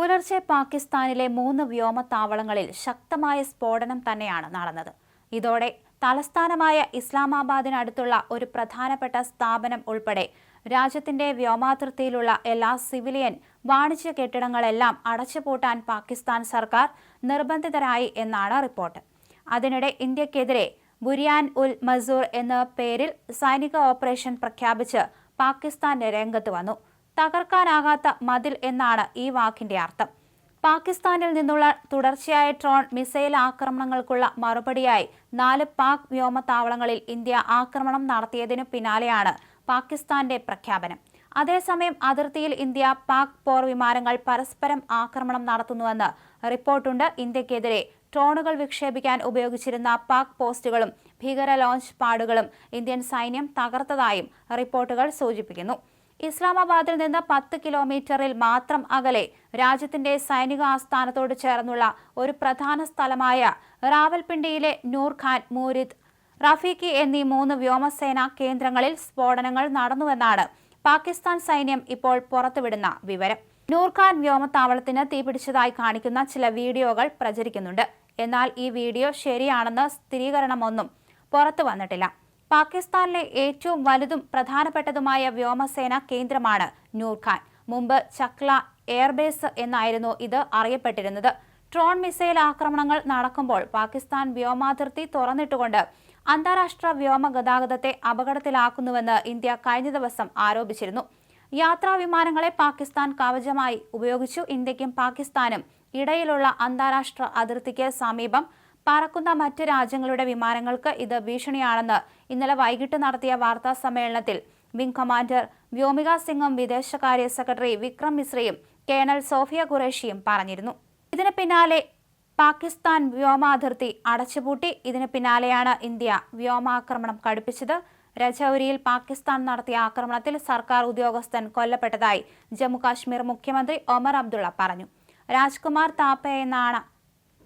പുലർച്ചെ പാകിസ്ഥാനിലെ മൂന്ന് വ്യോമത്താവളങ്ങളിൽ ശക്തമായ സ്ഫോടനം തന്നെയാണ് നടന്നത്. ഇതോടെ തലസ്ഥാനമായ ഇസ്ലാമാബാദിനടുത്തുള്ള ഒരു പ്രധാനപ്പെട്ട സ്ഥാപനം ഉൾപ്പെടെ രാജ്യത്തിന്റെ വ്യോമാതിർത്തിയിലുള്ള എല്ലാ സിവിലിയൻ വാണിജ്യ കെട്ടിടങ്ങളെല്ലാം അടച്ചുപൂട്ടാൻ പാകിസ്ഥാൻ സർക്കാർ നിർബന്ധിതരായി എന്നാണ് റിപ്പോർട്ട്. അതിനിടെ ഇന്ത്യക്കെതിരെ ബുരിയാൻ ഉൽ മസൂർ എന്ന പേരിൽ സൈനിക ഓപ്പറേഷൻ പ്രഖ്യാപിച്ച് പാകിസ്ഥാൻ രംഗത്ത് വന്നു. തകർക്കാനാകാത്ത മതിൽ എന്നാണ് ഈ വാക്കിന്റെ അർത്ഥം. പാകിസ്ഥാനിൽ നിന്നുള്ള തുടർച്ചയായ ഡ്രോൺ മിസൈൽ ആക്രമണങ്ങൾക്കുള്ള മറുപടിയായി നാല് പാക് വ്യോമത്താവളങ്ങളിൽ ഇന്ത്യ ആക്രമണം നടത്തിയതിനു പിന്നാലെയാണ് പാകിസ്ഥാന്റെ പ്രഖ്യാപനം. അതേസമയം അതിർത്തിയിൽ ഇന്ത്യ പാക് പോർ വിമാനങ്ങൾ പരസ്പരം ആക്രമണം നടത്തുന്നുവെന്ന് റിപ്പോർട്ടുണ്ട്. ഇന്ത്യക്കെതിരെ ഡ്രോണുകൾ വിക്ഷേപിക്കാൻ ഉപയോഗിച്ചിരുന്ന പാക് പോസ്റ്റുകളും ഭീകര ലോഞ്ച് പാഡുകളും ഇന്ത്യൻ സൈന്യം തകർത്തതായും റിപ്പോർട്ടുകൾ സൂചിപ്പിക്കുന്നു. ഇസ്ലാമാബാദിൽ നിന്ന് പത്ത് കിലോമീറ്ററിൽ മാത്രം അകലെ രാജ്യത്തിന്റെ സൈനിക ആസ്ഥാനത്തോട് ചേർന്നുള്ള ഒരു പ്രധാന സ്ഥലമായ റാവൽപിണ്ടിയിലെ നൂർഖാൻ മൂരിദ്. റഫീഖി എന്നീ മൂന്ന് വ്യോമസേന കേന്ദ്രങ്ങളിൽ സ്ഫോടനങ്ങൾ നടന്നുവെന്നാണ് പാകിസ്ഥാൻ സൈന്യം ഇപ്പോൾ പുറത്തുവിടുന്ന വിവരം. നൂർഖാൻ വ്യോമത്താവളത്തിന് തീപിടിച്ചതായി കാണിക്കുന്ന ചില വീഡിയോകൾ പ്രചരിക്കുന്നുണ്ട്. എന്നാൽ ഈ വീഡിയോ ശരിയാണെന്ന് സ്ഥിരീകരണമൊന്നും പുറത്തു വന്നിട്ടില്ല. പാകിസ്ഥാനിലെ ഏറ്റവും വലുതും പ്രധാനപ്പെട്ടതുമായ വ്യോമസേന കേന്ദ്രമാണ് നൂർഖാൻ. മുമ്പ് ചക്ല എയർബേസ് എന്നായിരുന്നു ഇത് അറിയപ്പെട്ടിരുന്നത്. ഡ്രോൺ മിസൈൽ ആക്രമണങ്ങൾ നടക്കുമ്പോൾ പാകിസ്ഥാൻ വ്യോമാതിർത്തി തുറന്നിട്ടുകൊണ്ട് അന്താരാഷ്ട്ര വ്യോമ ഗതാഗതത്തെ അപകടത്തിലാക്കുന്നുവെന്ന് ഇന്ത്യ കഴിഞ്ഞ ദിവസം ആരോപിച്ചിരുന്നു. യാത്രാ വിമാനങ്ങളെ പാകിസ്ഥാൻ കവചമായി ഉപയോഗിച്ചു. ഇന്ത്യക്കും പാകിസ്ഥാനും ഇടയിലുള്ള അന്താരാഷ്ട്ര അതിർത്തിക്ക് സമീപം പറക്കുന്ന മറ്റ് രാജ്യങ്ങളുടെ വിമാനങ്ങൾക്ക് ഇത് ഭീഷണിയാണെന്ന് ഇന്നലെ വൈകിട്ട് നടത്തിയ വാർത്താ സമ്മേളനത്തിൽ വിംഗ് കമാൻഡർ വ്യോമിക സിംഗും വിദേശകാര്യ സെക്രട്ടറി വിക്രം മിശ്രയും കേണൽ സോഫിയ ഖുറേഷിയും പറഞ്ഞിരുന്നു. ഇതിന് പിന്നാലെ പാകിസ്ഥാൻ വ്യോമാതിർത്തി അടച്ചുപൂട്ടി. ഇതിന് പിന്നാലെയാണ് ഇന്ത്യ വ്യോമാക്രമണം കടുപ്പിച്ചത്. രജൌരിയിൽ പാകിസ്ഥാൻ നടത്തിയ ആക്രമണത്തിൽ സർക്കാർ ഉദ്യോഗസ്ഥൻ കൊല്ലപ്പെട്ടതായി ജമ്മുകാശ്മീർ മുഖ്യമന്ത്രി ഒമർ അബ്ദുള്ള പറഞ്ഞു. രാജ്കുമാർ താപ്പ എന്നാണ്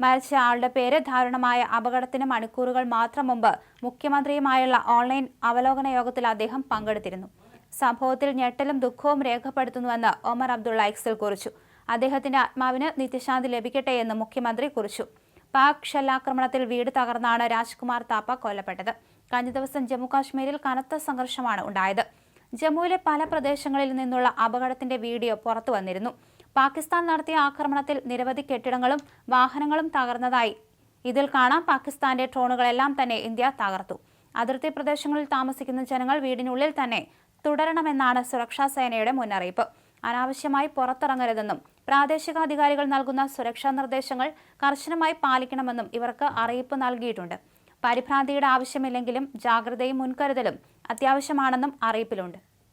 മരിച്ച ആളുടെ പേര് ദാരുണമായ അപകടത്തിന് മണിക്കൂറുകൾ മാത്രം മുമ്പ് മുഖ്യമന്ത്രിയുമായുള്ള ഓൺലൈൻ അവലോകന യോഗത്തിൽ അദ്ദേഹം പങ്കെടുത്തിരുന്നു. സംഭവത്തിൽ ഞെട്ടലും ദുഃഖവും രേഖപ്പെടുത്തുന്നുവെന്ന് ഒമർ അബ്ദുള്ള എക്സിൽ കുറിച്ചു. അദ്ദേഹത്തിന്റെ ആത്മാവിന് നിത്യശാന്തി ലഭിക്കട്ടെ എന്ന് മുഖ്യമന്ത്രി കുറിച്ചു. പാക് ഷെല്ലാക്രമണത്തിൽ വീട് തകർന്നാണ് രാജ്കുമാർ താപ്പ കൊല്ലപ്പെട്ടത്. കഴിഞ്ഞ ദിവസം ജമ്മുകാശ്മീരിൽ കനത്ത സംഘർഷമാണ് ഉണ്ടായത്. ജമ്മുവിലെ പല പ്രദേശങ്ങളിൽ നിന്നുള്ള അപകടത്തിന്റെ വീഡിയോ പുറത്തു വന്നിരുന്നു പാകിസ്ഥാൻ നടത്തിയ ആക്രമണത്തിൽ നിരവധി കെട്ടിടങ്ങളും വാഹനങ്ങളും തകർന്നതായി. ഇതിൽ കാണാം പാകിസ്ഥാന്റെ ഡ്രോണുകളെല്ലാം തന്നെ ഇന്ത്യ തകർത്തു. അതിർത്തി പ്രദേശങ്ങളിൽ താമസിക്കുന്ന ജനങ്ങൾ വീടിനുള്ളിൽ തന്നെ തുടരണമെന്നാണ് സുരക്ഷാ സേനയുടെ മുന്നറിയിപ്പ്. അനാവശ്യമായി പുറത്തിറങ്ങരുതെന്നും പ്രാദേശിക അധികാരികൾ നൽകുന്ന സുരക്ഷാ നിർദ്ദേശങ്ങൾ കർശനമായി പാലിക്കണമെന്നും ഇവർക്ക് അറിയിപ്പ് നൽകിയിട്ടുണ്ട്. പരിഭ്രാന്തിയുടെ ആവശ്യമില്ലെങ്കിലും ജാഗ്രതയും മുൻകരുതലും അത്യാവശ്യമാണെന്നും അറിയിപ്പിലുണ്ട്.